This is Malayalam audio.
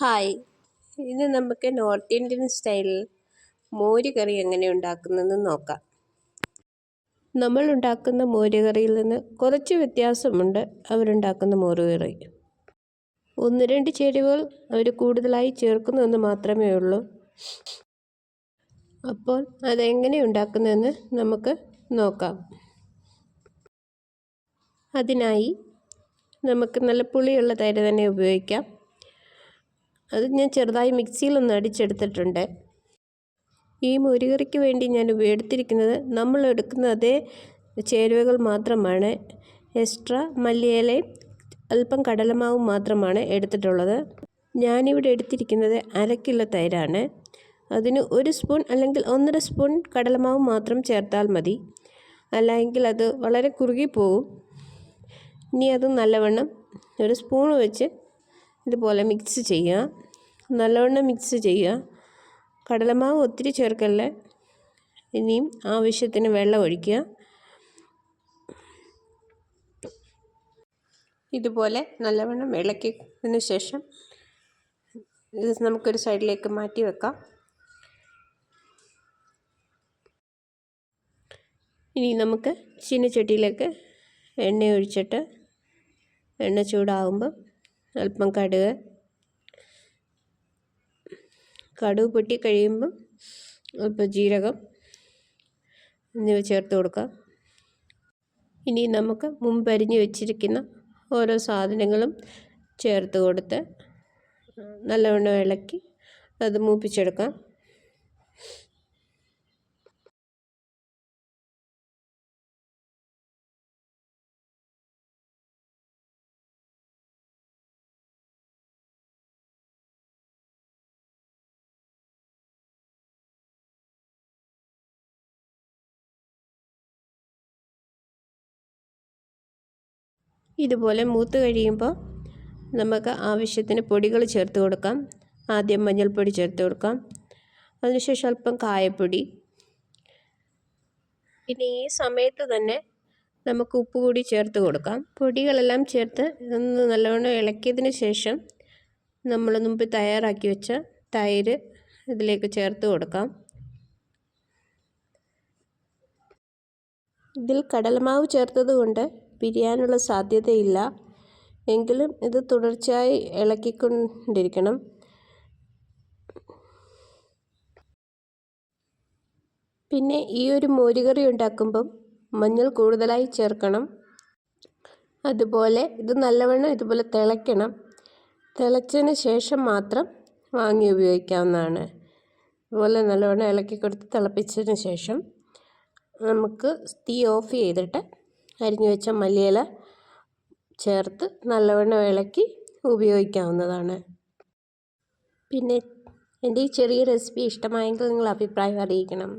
ഹായ്. ഇന്ന് നമുക്ക് നോർത്ത് ഇന്ത്യൻ സ്റ്റൈലിൽ മോര് കറി എങ്ങനെ ഉണ്ടാക്കുന്നതെന്ന് നോക്കാം. നമ്മൾ ഉണ്ടാക്കുന്ന മോരുകറിയിൽ നിന്ന് കുറച്ച് വ്യത്യാസമുണ്ട് അവരുണ്ടാക്കുന്ന മോരുകറി. ഒന്ന് രണ്ട് ചേരുവകൾ അവർ കൂടുതലായി ചേർക്കുന്നതെന്ന് മാത്രമേ ഉള്ളൂ. അപ്പോൾ അതെങ്ങനെ ഉണ്ടാക്കുന്നതെന്ന് നമുക്ക് നോക്കാം. അതിനായി നമുക്ക് നല്ല പുളിയുള്ള തൈര് തന്നെ ഉപയോഗിക്കാം. അത് ഞാൻ ചെറുതായി മിക്സിയിലൊന്ന് അടിച്ചെടുത്തിട്ടുണ്ട്. ഈ മോരുകറിക്ക് വേണ്ടി ഞാൻ എടുത്തിരിക്കുന്നത് നമ്മൾ എടുക്കുന്ന അതേ ചേരുവകൾ മാത്രമാണ്. എക്സ്ട്രാ മല്ലിയിലയും അല്പം കടലമാവും മാത്രമാണ് എടുത്തിട്ടുള്ളത്. ഞാനിവിടെ എടുത്തിരിക്കുന്നത് അരക്കിലോ തൈരാണ്. അതിന് ഒരു സ്പൂൺ അല്ലെങ്കിൽ ഒന്നര സ്പൂൺ കടലമാവ് മാത്രം ചേർത്താൽ മതി. അല്ലെങ്കിൽ അത് വളരെ കുറുകി പോകും ഇനി അത് നല്ലവണ്ണം ഒരു സ്പൂൺ വെച്ച് ഇതുപോലെ മിക്സ് ചെയ്യുക. നല്ലവണ്ണം മിക്സ് ചെയ്യുക. കടലമാവ് ഒത്തിരി ചേർക്കല്ലേ. ഇനിയും ആവശ്യത്തിന് വെള്ളം ഒഴിക്കുക. ഇതുപോലെ നല്ലവണ്ണം ഇളക്കിയതിന് ശേഷം ഇത് നമുക്കൊരു സൈഡിലേക്ക് മാറ്റി വെക്കാം. ഇനി നമുക്ക് ചീനച്ചട്ടിയിലേക്ക് എണ്ണ ഒഴിച്ചിട്ട് എണ്ണ ചൂടാകുമ്പോൾ അല്പം കടുക്. കടുക് പൊട്ടി കഴിയുമ്പം അല്പം ജീരകം എന്നിവ ചേർത്ത് കൊടുക്കാം. ഇനി നമുക്ക് മുമ്പ് അരിഞ്ഞു വെച്ചിരിക്കുന്ന ഓരോ സാധനങ്ങളും ചേർത്ത് കൊടുത്ത് നല്ലവണ്ണം ഇളക്കി അത് മൂപ്പിച്ചെടുക്കാം. ഇതുപോലെ മൂത്ത് കഴിയുമ്പോൾ നമുക്ക് ആവശ്യത്തിന് പൊടികൾ ചേർത്ത് കൊടുക്കാം. ആദ്യം മഞ്ഞൾപ്പൊടി ചേർത്ത് കൊടുക്കാം. അതിനുശേഷം അല്പം കായപ്പൊടി. പിന്നെ ഈ സമയത്ത് തന്നെ നമുക്ക് ഉപ്പ് കൂടി ചേർത്ത് കൊടുക്കാം. പൊടികളെല്ലാം ചേർത്ത് ഇതൊന്ന് നല്ലവണ്ണം ഇളക്കിയതിന് ശേഷം നമ്മൾ മുമ്പ് തയ്യാറാക്കി വെച്ച തൈര് ഇതിലേക്ക് ചേർത്ത് കൊടുക്കാം. ഇതിൽ കടലമാവ് ചേർത്തത് കൊണ്ട് പിരിയാനുള്ള സാധ്യതയില്ല. എങ്കിലും ഇത് തുടർച്ചയായി ഇളക്കിക്കൊണ്ടിരിക്കണം. പിന്നെ ഈ ഒരു മോരുകറി ഉണ്ടാക്കുമ്പം മഞ്ഞൾ കൂടുതലായി ചേർക്കണം. അതുപോലെ ഇത് നല്ലവണ്ണം ഇതുപോലെ തിളയ്ക്കണം. തിളച്ചതിന് ശേഷം മാത്രം വാങ്ങി ഉപയോഗിക്കാവുന്നതാണ്. അതുപോലെ നല്ലവണ്ണം ഇളക്കി കൊടുത്ത് തിളപ്പിച്ചതിന് ശേഷം നമുക്ക് തീ ഓഫ് ചെയ്തിട്ട് അരിഞ്ഞു വെച്ച മല്ലിയില ചേർത്ത് നല്ലവണ്ണം ഇളക്കി ഉപയോഗിക്കാവുന്നതാണ്. പിന്നെ എന്റെ ഈ ചെറിയ റെസിപ്പി ഇഷ്ടമായെങ്കിൽ നിങ്ങൾ അഭിപ്രായം അറിയിക്കണം.